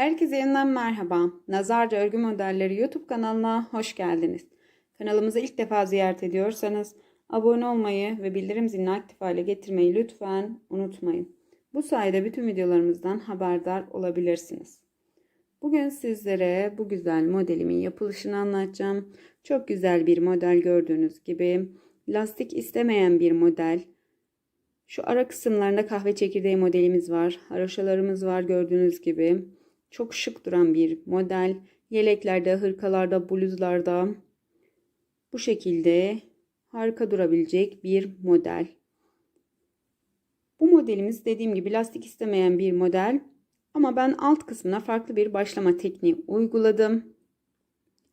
Herkese yeniden merhaba. Nazarca Örgü Modelleri YouTube kanalına hoş geldiniz. Kanalımızı ilk defa ziyaret ediyorsanız abone olmayı ve bildirim zilini aktif hale getirmeyi lütfen unutmayın. Bu sayede bütün videolarımızdan haberdar olabilirsiniz. Bugün sizlere bu güzel modelimin yapılışını anlatacağım. Çok güzel bir model gördüğünüz gibi. Lastik istemeyen bir model. Şu ara kısımlarında kahve çekirdeği modelimiz var. Haroşalarımız var gördüğünüz gibi. Çok şık duran bir model. Yeleklerde, hırkalarda, bluzlarda bu şekilde harika durabilecek bir model. Bu modelimiz dediğim gibi lastik istemeyen bir model. Ama ben alt kısmına farklı bir başlama tekniği uyguladım.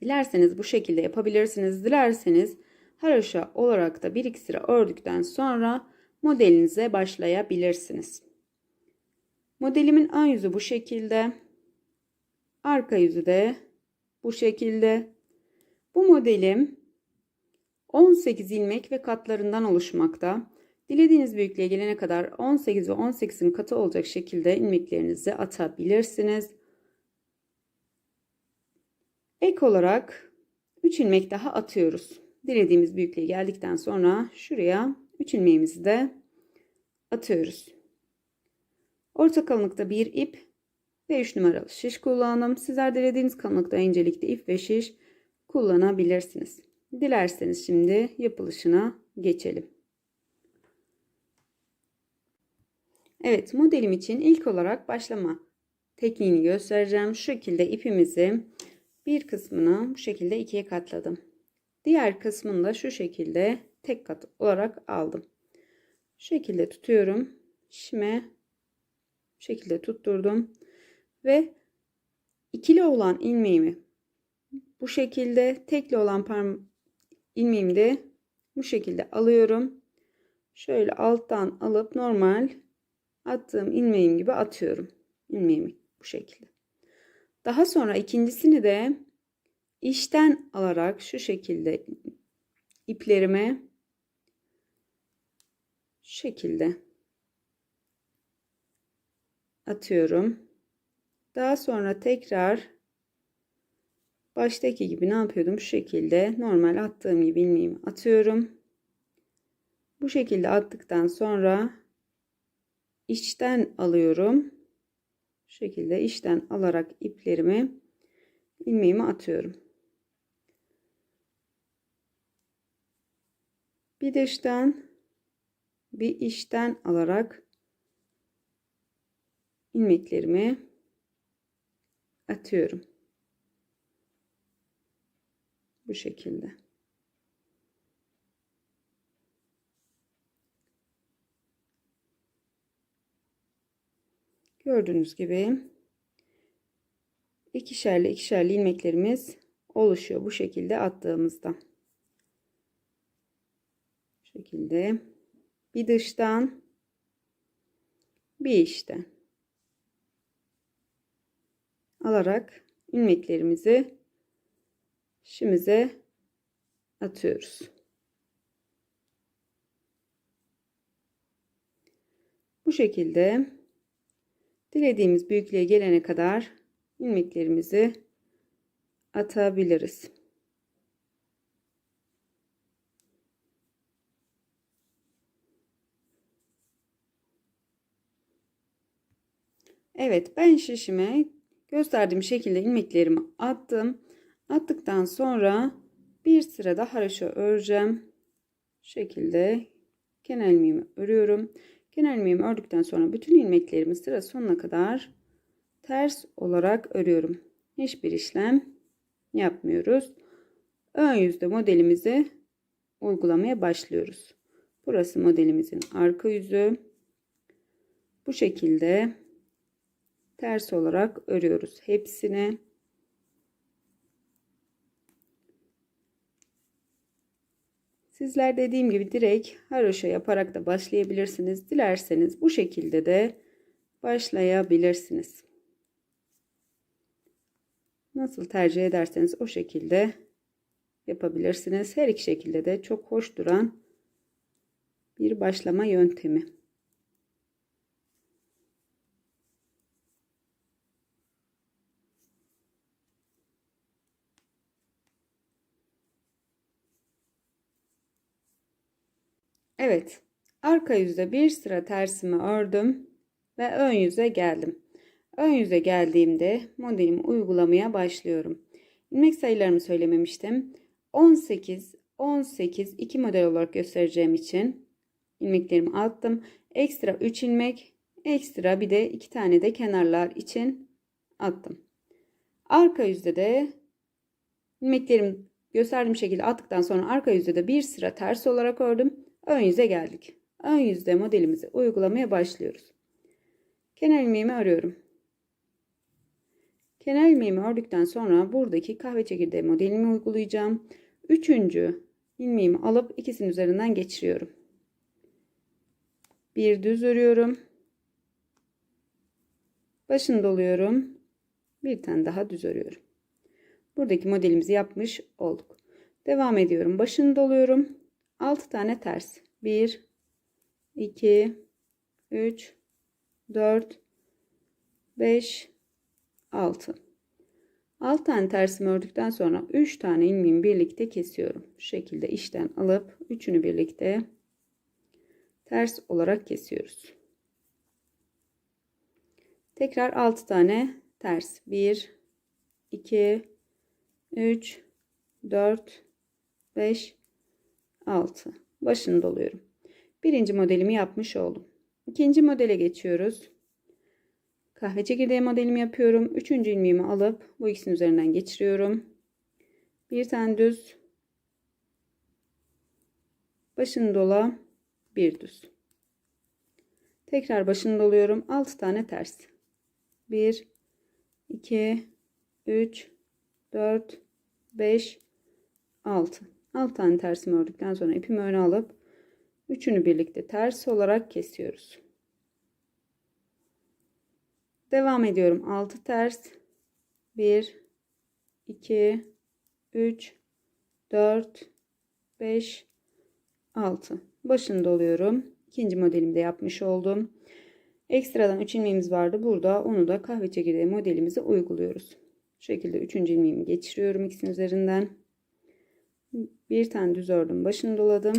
Dilerseniz bu şekilde yapabilirsiniz. Dilerseniz haroşa olarak da bir iki sıra ördükten sonra modelinize başlayabilirsiniz. Modelimin ön yüzü bu şekilde. Arka yüzü de bu şekilde. Bu modelim 18 ilmek ve katlarından oluşmakta. Dilediğiniz büyüklüğe gelene kadar 18 ve 18'in katı olacak şekilde ilmeklerinizi atabilirsiniz. Ek olarak 3 ilmek daha atıyoruz. Dilediğimiz büyüklüğe geldikten sonra şuraya 3 ilmeğimizi de atıyoruz. Orta kalınlıkta bir ip ve 3 numaralı şiş kullandım. Sizler dilediğiniz kalınlıkta incelikte ip ve şiş kullanabilirsiniz. Dilerseniz şimdi yapılışına geçelim. Evet modelim için ilk olarak başlama tekniğini göstereceğim. Şu şekilde ipimizi bir kısmını bu şekilde ikiye katladım. Diğer kısmını da şu şekilde tek kat olarak aldım. Şu şekilde tutuyorum. Şime şekilde tutturdum ve ikili olan ilmeğimi bu şekilde tekli olan parm ilmeğimi de bu şekilde alıyorum. Şöyle alttan alıp normal attığım ilmeğim gibi atıyorum. ilmeğimi bu şekilde. Daha sonra ikincisini de işten alarak şu şekilde iplerime şekilde atıyorum. Daha sonra tekrar baştaki gibi ne yapıyordum? Şu şekilde normal attığım gibi ilmeğimi atıyorum. Bu şekilde attıktan sonra içten alıyorum. Şu şekilde içten alarak iplerimi ilmeğimi atıyorum. Bir dıştan bir içten alarak ilmeklerimi atıyorum. Bu şekilde. Gördüğünüz gibi ikişerli ikişerli ilmeklerimiz oluşuyor bu şekilde attığımızda. Bu şekilde bir dıştan bir içten alarak ilmeklerimizi şimize atıyoruz. Bu şekilde dilediğimiz büyüklüğe gelene kadar ilmeklerimizi atabiliriz. Evet ben şişime gösterdiğim şekilde ilmeklerimi attım. Attıktan sonra bir sırada haroşa öreceğim. Şu şekilde kenar ilmeğimi örüyorum. Kenar ilmeğimi ördükten sonra bütün ilmeklerimi sıra sonuna kadar ters olarak örüyorum. Hiçbir işlem yapmıyoruz. Ön yüzde modelimizi uygulamaya başlıyoruz. Burası modelimizin arka yüzü. Bu şekilde ters olarak örüyoruz hepsini. Sizler dediğim gibi direkt haroşa yaparak da başlayabilirsiniz. Dilerseniz bu şekilde de başlayabilirsiniz. Nasıl tercih ederseniz o şekilde yapabilirsiniz. Her iki şekilde de çok hoş duran bir başlama yöntemi. Evet. Arka yüzde bir sıra tersimi ördüm ve ön yüze geldim. Ön yüze geldiğimde modelimi uygulamaya başlıyorum. İlmek sayılarımı söylememiştim. 18, 18 iki model olarak göstereceğim için ilmeklerimi attım. Ekstra 3 ilmek, ekstra bir de 2 tane de kenarlar için attım. Arka yüzde de ilmeklerimi gösterdiğim şekilde attıktan sonra arka yüzde de bir sıra ters olarak ördüm. Ön yüze geldik. Ön yüzde modelimizi uygulamaya başlıyoruz. Kenar ilmeğimi örüyorum. Kenar ilmeğimi ördükten sonra buradaki kahve çekirdeği modelimi uygulayacağım. Üçüncü ilmeğimi alıp ikisinin üzerinden geçiriyorum. Bir düz örüyorum. Başını doluyorum. Bir tane daha düz örüyorum. Buradaki modelimizi yapmış olduk. Devam ediyorum. Başını doluyorum. 6 tane ters. 1 2 3 4 5 6 6 tane tersimi ördükten sonra 3 tane ilmeğimi birlikte kesiyorum. Şu şekilde işten alıp üçünü birlikte ters olarak kesiyoruz. Tekrar 6 tane ters. 1 2 3 4 5 6 başını doluyorum. Birinci modelimi yapmış oldum. İkinci modele geçiyoruz. Kahve çekirdeği modelimi yapıyorum. Üçüncü ilmeğimi alıp bu ikisinin üzerinden geçiriyorum. Bir tane düz. Başını dola. Bir düz. Tekrar başını doluyorum. 6 tane ters. 1 2 3 4 5 6 6 tane tersimi ördükten sonra ipimi öne alıp üçünü birlikte ters olarak kesiyoruz. Devam ediyorum. 6 ters. 1 2 3 4 5 6 başını doluyorum. İkinci modelimi de yapmış oldum. Ekstradan 3 ilmeğimiz vardı. Burada onu da kahve çekirdeği modelimizi uyguluyoruz. Şu şekilde 3. ilmeğimi geçiriyorum ikisinin üzerinden. Bir tane düz ördüm. Başını doladım.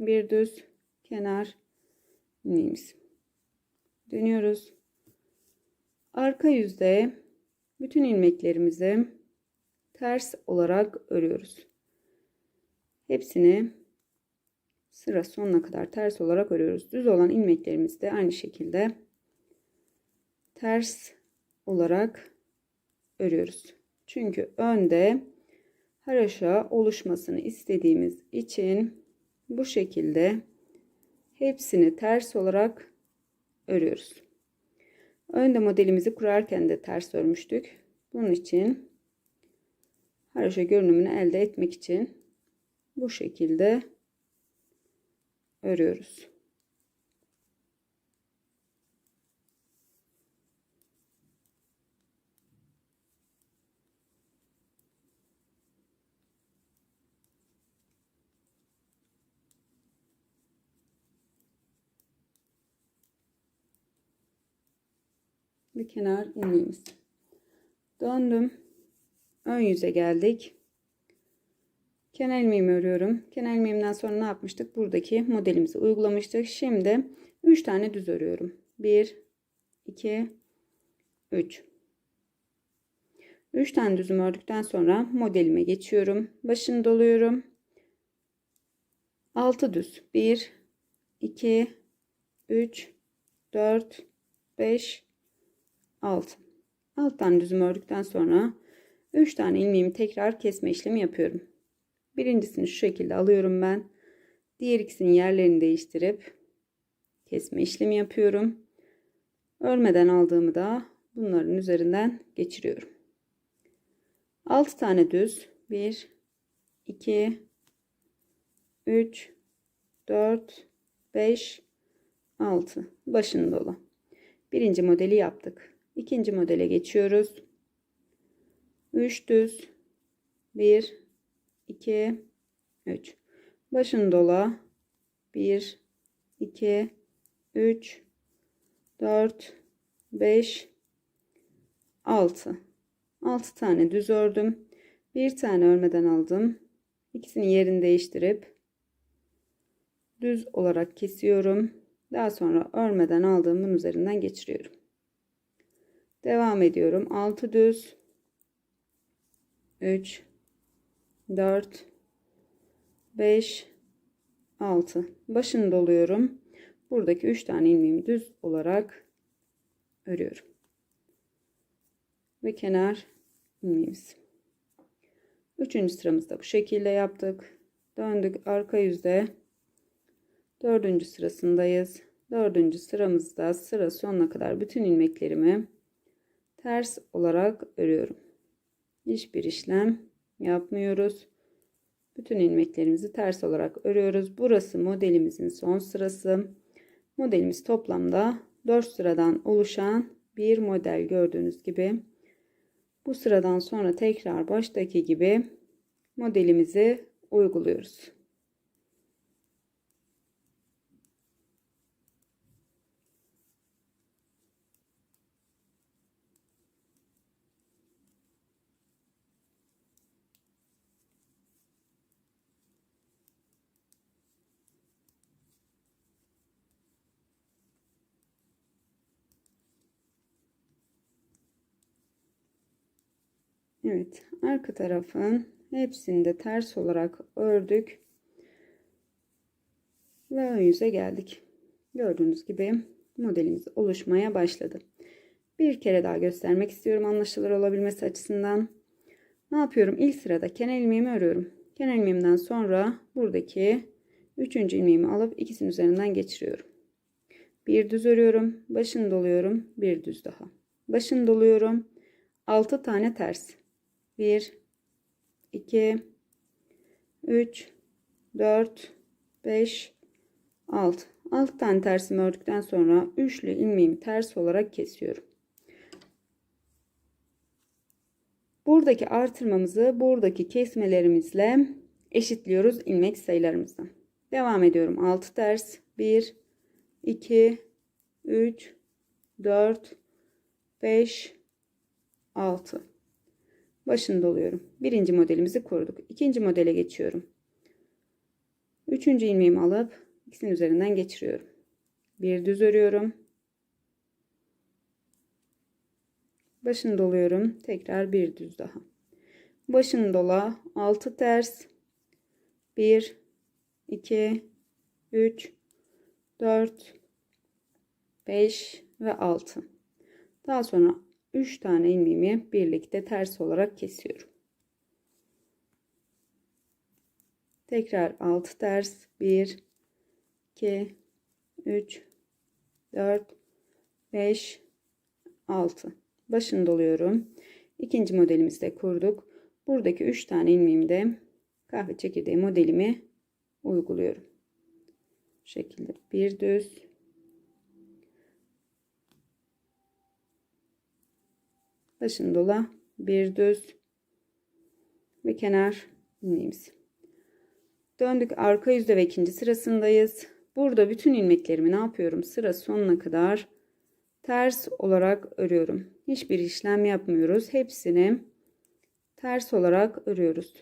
Bir düz kenar ilmeğimiz. Dönüyoruz. Arka yüzde bütün ilmeklerimizi ters olarak örüyoruz. Hepsini sıra sonuna kadar ters olarak örüyoruz. Düz olan ilmeklerimizi de aynı şekilde ters olarak örüyoruz. Çünkü önde haraşa oluşmasını istediğimiz için bu şekilde hepsini ters olarak örüyoruz. Önde modelimizi kurarken de ters örmüştük. Bunun için haraşa görünümünü elde etmek için bu şekilde örüyoruz. Bir kenar ilmeğimiz. Döndüm. Ön yüze geldik. Kenar ilmeğimi örüyorum. Kenar ilmeğimden sonra ne yapmıştık? Buradaki modelimizi uygulamıştık. Şimdi 3 tane düz örüyorum. 1 2 3 3 tane düzüm ördükten sonra modelime geçiyorum. Başını doluyorum. 6 düz. 1 2 3 4 5 6. Alt tane düzüm ördükten sonra 3 tane ilmeğimi tekrar kesme işlemi yapıyorum. Birincisini şu şekilde alıyorum ben. Diğer ikisinin yerlerini değiştirip kesme işlemi yapıyorum. Örmeden aldığımı da bunların üzerinden geçiriyorum. 6 tane düz 1 2 3 4 5 6 başını dolu. Birinci modeli yaptık. İkinci modele geçiyoruz. 3 düz 1 2 3 başını dola 1 2 3 4 5 6 6 tane düz ördüm. Bir tane örmeden aldım. İkisini yerini değiştirip düz olarak kesiyorum. Daha sonra örmeden aldığımın üzerinden geçiriyorum. Devam ediyorum. 6 düz 3 4 5 6 başını doluyorum. Buradaki 3 tane ilmeğimi düz olarak örüyorum. Ve kenar ilmeğimiz. Üçüncü sıramızda bu şekilde yaptık. Döndük arka yüzde. Dördüncü sırasındayız. Dördüncü sıramızda sıra sonuna kadar bütün ilmeklerimi ters olarak örüyorum. Hiçbir işlem yapmıyoruz. Bütün ilmeklerimizi ters olarak örüyoruz. Burası modelimizin son sırası. Modelimiz toplamda 4 sıradan oluşan bir model gördüğünüz gibi. Bu sıradan sonra tekrar baştaki gibi modelimizi uyguluyoruz. Evet arka tarafın hepsini de ters olarak ördük. Ve ön yüze geldik. Gördüğünüz gibi modelimiz oluşmaya başladı. Bir kere daha göstermek istiyorum anlaşılır olabilmesi açısından. Ne yapıyorum? İlk sırada kenar ilmeğimi örüyorum. Kenar ilmeğimden sonra buradaki üçüncü ilmeğimi alıp ikisinin üzerinden geçiriyorum. Bir düz örüyorum. Başını doluyorum. Bir düz daha. Başını doluyorum. 6 tane ters. 1 2 3 4 5 6 6 tane tersimi ördükten sonra üçlü ilmeğimi ters olarak kesiyorum. Buradaki artırmamızı buradaki kesmelerimizle eşitliyoruz ilmek sayılarımızdan. Devam ediyorum. 6 ters 1 2 3 4 5 6 başını doluyorum. Birinci modelimizi kurduk. İkinci modele geçiyorum. Üçüncü ilmeğimi alıp ikisinin üzerinden geçiriyorum. Bir düz örüyorum. Başını doluyorum. Tekrar bir düz daha. Başını dola. 6 ters. 1 2 3 4 5 ve 6. Daha sonra 3 tane ilmeğimi birlikte ters olarak kesiyorum. Tekrar 6 ters 1 2 3 4 5 6 başını doluyorum. İkinci modelimizi de kurduk. Buradaki 3 tane ilmeğimi de kahve çekirdeği modelimi uyguluyorum. Bu şekilde bir düz başını dola bir düz ve kenar ilmeğimiz. Döndük arka yüzde ve ikinci sırasındayız. Burada bütün ilmeklerimi ne yapıyorum? Sıra sonuna kadar ters olarak örüyorum. Hiçbir işlem yapmıyoruz. Hepsini ters olarak örüyoruz.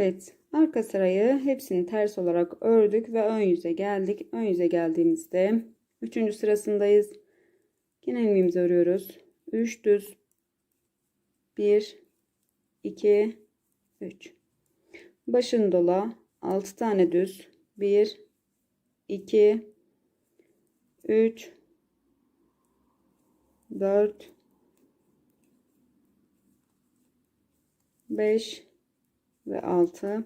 Evet arka sırayı hepsini ters olarak ördük ve ön yüze geldik. Ön yüze geldiğimizde 3. sırasındayız. Kenar ilmeğimizi örüyoruz. 3 düz 1 2 3 başını dola 6 tane düz 1 2 3 4 5 ve 6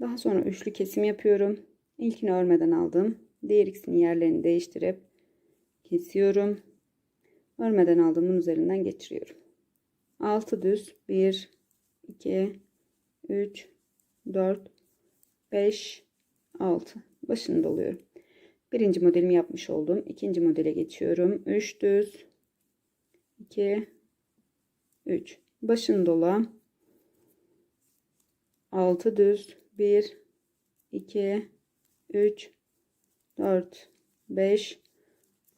daha sonra üçlü kesim yapıyorum. İlkini örmeden aldım. Diğer ikisinin yerlerini değiştirip kesiyorum. Örmeden aldığımın üzerinden geçiriyorum. 6 düz. 1 2 3 4 5 6 başını doluyorum. Birinci modelimi yapmış oldum. İkinci modele geçiyorum. 3 düz. 2 3 başını dola 6 düz 1 2, 3, 4, 5,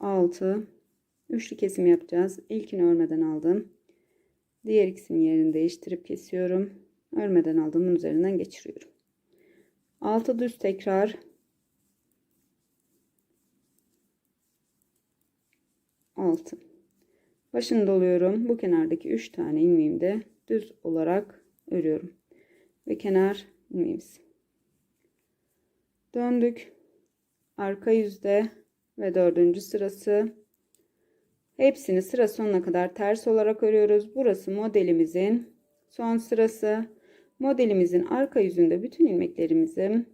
6. Üçlü kesim yapacağız. İlkini örmeden aldım. Diğer ikisinin yerini değiştirip kesiyorum. Örmeden aldığımın üzerinden geçiriyorum. 6 düz tekrar. Altı. Başını doluyorum. Bu kenardaki 3 tane ilmeğimi de düz olarak örüyorum. Ve kenar ilmeğimiz. Döndük. Arka yüzde ve dördüncü sırası. Hepsini sıra sonuna kadar ters olarak örüyoruz. Burası modelimizin son sırası. Modelimizin arka yüzünde bütün ilmeklerimizi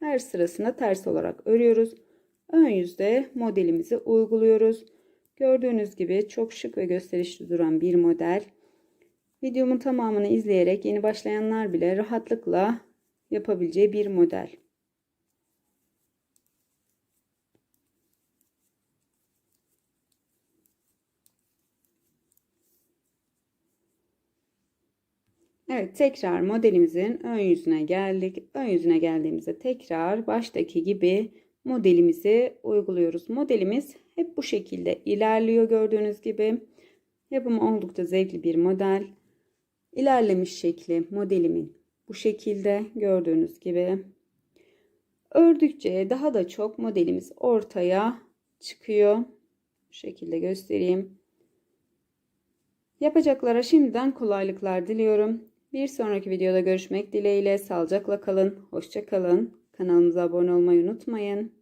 her sırasına ters olarak örüyoruz. Ön yüzde modelimizi uyguluyoruz. Gördüğünüz gibi çok şık ve gösterişli duran bir model. Videomun tamamını izleyerek yeni başlayanlar bile rahatlıkla yapabileceği bir model. Evet tekrar modelimizin ön yüzüne geldik. Ön yüzüne geldiğimizde tekrar baştaki gibi modelimizi uyguluyoruz. Modelimiz hep bu şekilde ilerliyor gördüğünüz gibi. Yapımı oldukça zevkli bir model. İlerlemiş şekli modelimin bu şekilde gördüğünüz gibi. Ördükçe daha da çok modelimiz ortaya çıkıyor. Bu şekilde göstereyim. Yapacaklara şimdiden kolaylıklar diliyorum. Bir sonraki videoda görüşmek dileğiyle. Sağlıcakla kalın. Hoşça kalın. Kanalımıza abone olmayı unutmayın.